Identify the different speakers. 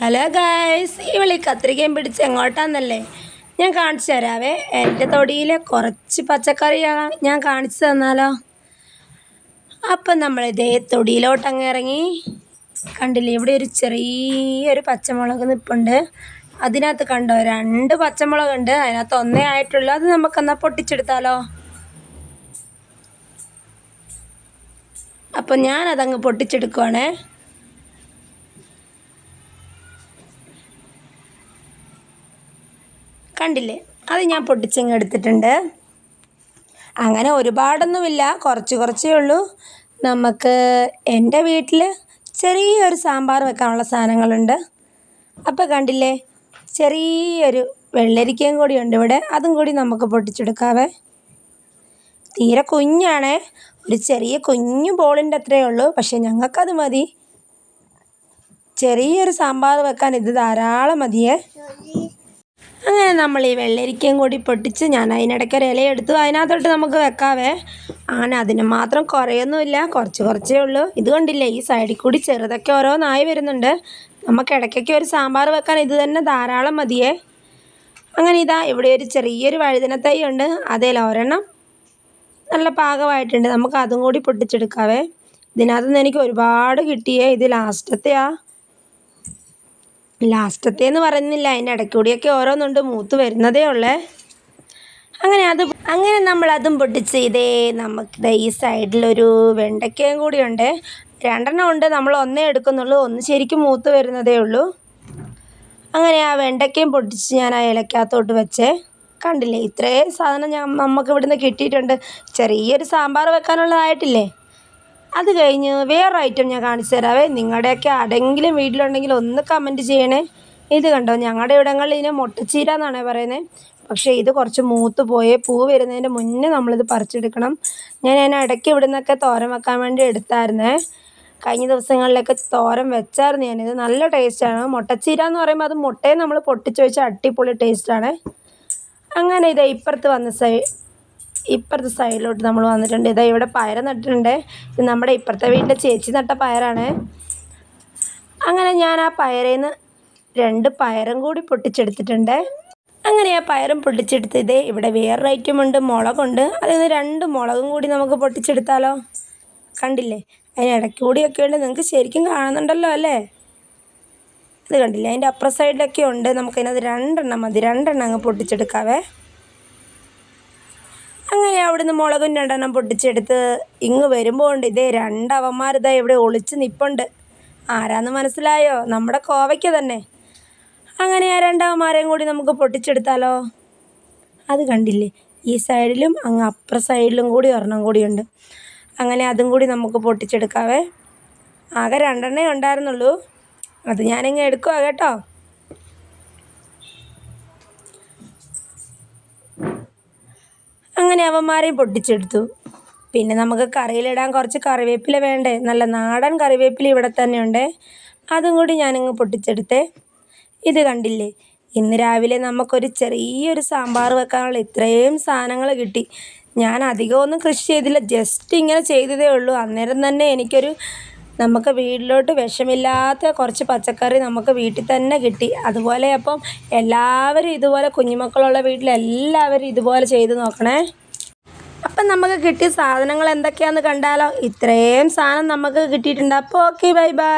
Speaker 1: Hello guys ഈ വിളി കത്രികയും പിടിച്ച് എങ്ങോട്ടാന്നല്ലേ? ഞാൻ കാണിച്ചു തരാവേ. എന്റെ തൊടിയിൽ കുറച്ച് പച്ചക്കറി ഞാൻ- കാണിച്ചു തന്നാലോ? അപ്പം നമ്മൾ ഇതേ തൊടിയിലോട്ട് അങ്ങ് ഇറങ്ങി. കണ്ടില്ലേ ഇവിടെ ഒരു ചെറിയൊരു പച്ചമുളക് നിൽപ്പുണ്ട് അതിനകത്ത് കണ്ടോ രണ്ട് പച്ചമുളക് പച്ചമുളകുണ്ട്. അതിനകത്ത് ഒന്നേ ആയിട്ടുള്ളൂ. അത് നമുക്കെന്നാൽ പൊട്ടിച്ചെടുത്താലോ? അപ്പം ഞാനതങ്ങ് പൊട്ടിച്ചെടുക്കുവാണേ. കണ്ടില്ലേ? അത് ഞാൻ പൊട്ടിച്ചങ്ങ് എടുത്തിട്ടുണ്ട്. അങ്ങനെ ഒരുപാടൊന്നുമില്ല. കുറച്ച് കുറച്ചേ ഉള്ളൂ. നമുക്ക് എന്റെ വീട്ടിൽ ചെറിയൊരു സാമ്പാർ വെക്കാനുള്ള സാധനങ്ങളുണ്ട്. അപ്പോൾ കണ്ടില്ലേ? ചെറിയൊരു വെള്ളരിക്കയും കൂടി ഉണ്ട് ഇവിടെ. അതും കൂടി നമുക്ക് പൊട്ടിച്ചെടുക്കാവേ. തീരെ കുഞ്ഞാണേ. ഒരു ചെറിയ കുഞ്ഞു ബോളിന്റെ അത്രയേ ഉള്ളൂ. പക്ഷേ ഞങ്ങൾക്കത് മതി. ചെറിയൊരു സാമ്പാർ വെക്കാൻ ഇത് ധാരാളം മതിയേ. അങ്ങനെ നമ്മൾ ഈ വെള്ളരിക്കയും കൂടി പൊട്ടിച്ച് ഞാൻ അതിനിടയ്ക്ക് ഒരു ഇലയെടുത്തു അതിനകത്തോട്ട് നമുക്ക് വെക്കാവേ. അങ്ങനെ അതിന് മാത്രം കുറയൊന്നുമില്ല. കുറച്ച് കുറച്ചേ ഉള്ളൂ. ഇത് കണ്ടില്ലേ ഈ സൈഡിൽ കൂടി ചെറുതൊക്കെ ഓരോന്നായി വരുന്നുണ്ട്. നമുക്ക് ഇടയ്ക്കൊക്കെ ഒരു സാമ്പാർ വെക്കാൻ ഇത് തന്നെ ധാരാളം മതിയേ. അങ്ങനെ ഇതാ ഇവിടെ ഒരു ചെറിയൊരു വഴുതനത്തൈ ഉണ്ട്. അതേല ഒരെണ്ണം നല്ല പാകമായിട്ടുണ്ട്. നമുക്ക് അതും കൂടി പൊട്ടിച്ചെടുക്കാവേ. ഇതിനകത്തുനിന്ന് എനിക്ക് ഒരുപാട് കിട്ടിയേ. ഇത് ലാസ്റ്റത്തെയാ. ലാസ്റ്റത്തെ എന്ന് പറയുന്നില്ല. അതിന്റെ ഇടയ്ക്കൂടിയൊക്കെ ഓരോന്നുണ്ട്. മൂത്ത് വരുന്നതേ ഉള്ളേ. അങ്ങനെ അത് അങ്ങനെ നമ്മൾ അതും പൊട്ടിച്ച് ഇതേ നമുക്ക് ഈ സൈഡിലൊരു വെണ്ടയ്ക്കയും കൂടി ഉണ്ട് രണ്ടെണ്ണം ഉണ്ട്. നമ്മൾ ഒന്നേ എടുക്കുന്നുള്ളൂ. ഒന്ന് ശരിക്കും മൂത്ത് വരുന്നതേ ഉള്ളൂ. അങ്ങനെ ആ വെണ്ടയ്ക്കയും പൊട്ടിച്ച് ഞാൻ ആ ഇലക്കകത്തോട്ട് വെച്ചേ കണ്ടില്ലേ? ഇത്രയും സാധനം ഞാൻ നമുക്ക് ഇവിടുന്ന് കിട്ടിയിട്ടുണ്ട്. ചെറിയൊരു സാമ്പാർ വെക്കാനുള്ളതായിട്ടില്ലേ? അത് കഴിഞ്ഞ് വേറെ ഐറ്റം ഞാൻ കാണിച്ചു തരാവേ. നിങ്ങളുടെയൊക്കെ ആരെങ്കിലും വീട്ടിലുണ്ടെങ്കിൽ ഒന്ന് കമന്റ് ചെയ്യണേ. ഇത് കണ്ടോ? ഞങ്ങളുടെ ഇവിടങ്ങളിൽ ഇതിനെ മുട്ടച്ചീര എന്നാണ് പറയുന്നത് പക്ഷേ ഇത് കുറച്ച് മൂത്ത് പോയേ. പൂ വരുന്നതിന്റെ മുന്നേ നമ്മളിത് പറിച്ചെടുക്കണം. ഞാൻ ഞാൻ ഇടയ്ക്ക് ഇവിടെ നിന്നൊക്കെ തോരൻ വെക്കാൻ വേണ്ടി എടുത്തായിരുന്നേ. കഴിഞ്ഞ ദിവസങ്ങളിലൊക്കെ തോരൻ വെച്ചായിരുന്നു ഞാനിത് നല്ല ടേസ്റ്റാണ് മുട്ടച്ചീര എന്ന് പറയുമ്പോൾ അത് മുട്ടയെ നമ്മൾ പൊട്ടിച്ച് വെച്ച അടിപൊളി ടേസ്റ്റാണ് അങ്ങനെ ഇത് ഇപ്പുറത്ത് വന്ന സൈ ഇപ്പുറത്തെ സൈഡിലോട്ട് നമ്മൾ വന്നിട്ടുണ്ട്. ഇതാ ഇവിടെ പയർ നട്ടിട്ടുണ്ട്. ഇത് നമ്മുടെ ഇപ്പുറത്തെ വീട്ടിലെ ചേച്ചി നട്ട പയറാണ്. അങ്ങനെ ഞാൻ ആ പയറിൽ നിന്ന് രണ്ട് പയറും കൂടി പൊട്ടിച്ചെടുത്തിട്ടുണ്ട്. അങ്ങനെ ആ പയറും പൊട്ടിച്ചെടുത്ത് ഇതേ ഇവിടെ വേറൊരു ഐറ്റം ഉണ്ട് മുളകുണ്ട്. അതിൽ നിന്ന് രണ്ട് മുളകും കൂടി നമുക്ക് പൊട്ടിച്ചെടുത്താലോ? കണ്ടില്ലേ? അതിന് ഇടയ്ക്ക് കൂടിയൊക്കെ ഉണ്ട്. നിങ്ങൾക്ക് ശരിക്കും കാണുന്നുണ്ടല്ലോ അല്ലേ? ഇത് കണ്ടില്ലേ? അതിന്റെ അപ്പുറ സൈഡിലൊക്കെ ഉണ്ട്. നമുക്കതിനകത്ത് രണ്ടെണ്ണം മതി. രണ്ടെണ്ണം അങ്ങ് പൊട്ടിച്ചെടുക്കാവേ. അങ്ങനെ അവിടുന്ന് മുളകും രണ്ടെണ്ണം പൊട്ടിച്ചെടുത്ത് ഇങ്ങ് വരുമ്പോൾ ഉണ്ട്. ഇതേ രണ്ടവന്മാരിതാ ഇവിടെ ഒളിച്ച് നിപ്പുണ്ട്. ആരാന്ന് മനസ്സിലായോ? നമ്മുടെ കോവയ്ക്ക് തന്നെ. അങ്ങനെ ആ രണ്ടവന്മാരെയും കൂടി നമുക്ക് പൊട്ടിച്ചെടുത്താലോ? അത് കണ്ടില്ലേ? ഈ സൈഡിലും അങ്ങ് അപ്പുറ സൈഡിലും കൂടി ഒരെണ്ണം കൂടിയുണ്ട് അങ്ങനെ അതും കൂടി നമുക്ക് പൊട്ടിച്ചെടുക്കാവേ. ആകെ രണ്ടെണ്ണേ ഉണ്ടായിരുന്നുള്ളൂ. അത് ഞാനിങ്ങ് എടുക്കുക കേട്ടോ. അങ്ങനെ അവന്മാരെയും പൊട്ടിച്ചെടുത്തു. പിന്നെ നമുക്ക് കറിയിലിടാൻ കുറച്ച് കറിവേപ്പില വേണ്ടേ? നല്ല നാടൻ കറിവേപ്പില ഇവിടെ തന്നെ ഉണ്ട് അതും കൂടി ഞാനിങ്ങ് പൊട്ടിച്ചെടുത്തേ. ഇത് കണ്ടില്ലേ? ഇന്ന് രാവിലെ നമുക്കൊരു ചെറിയൊരു സാമ്പാർ വെക്കാനുള്ള ഇത്രയും സാധനങ്ങൾ കിട്ടി. ഞാൻ അധികമൊന്നും കൃഷി ചെയ്തില്ല. ജസ്റ്റ് ഇങ്ങനെ ചെയ്തതേ ഉള്ളൂ. അന്നേരം തന്നെ എനിക്കൊരു നമുക്ക് വീട്ടിലോട്ട് വിഷമില്ലാത്ത കുറച്ച് പച്ചക്കറി നമുക്ക് വീട്ടിൽ തന്നെ കിട്ടി. അതുപോലെ അപ്പം എല്ലാവരും ഇതുപോലെ കുഞ്ഞുമക്കളുള്ള വീട്ടിൽ എല്ലാവരും ഇതുപോലെ ചെയ്ത് നോക്കണേ. അപ്പം നമുക്ക് കിട്ടിയ സാധനങ്ങൾ എന്തൊക്കെയാണെന്ന് കണ്ടാലോ? ഇത്രയും സാധനം നമുക്ക് കിട്ടിയിട്ടുണ്ട്. അപ്പോൾ ഓക്കെ ബൈ ബൈ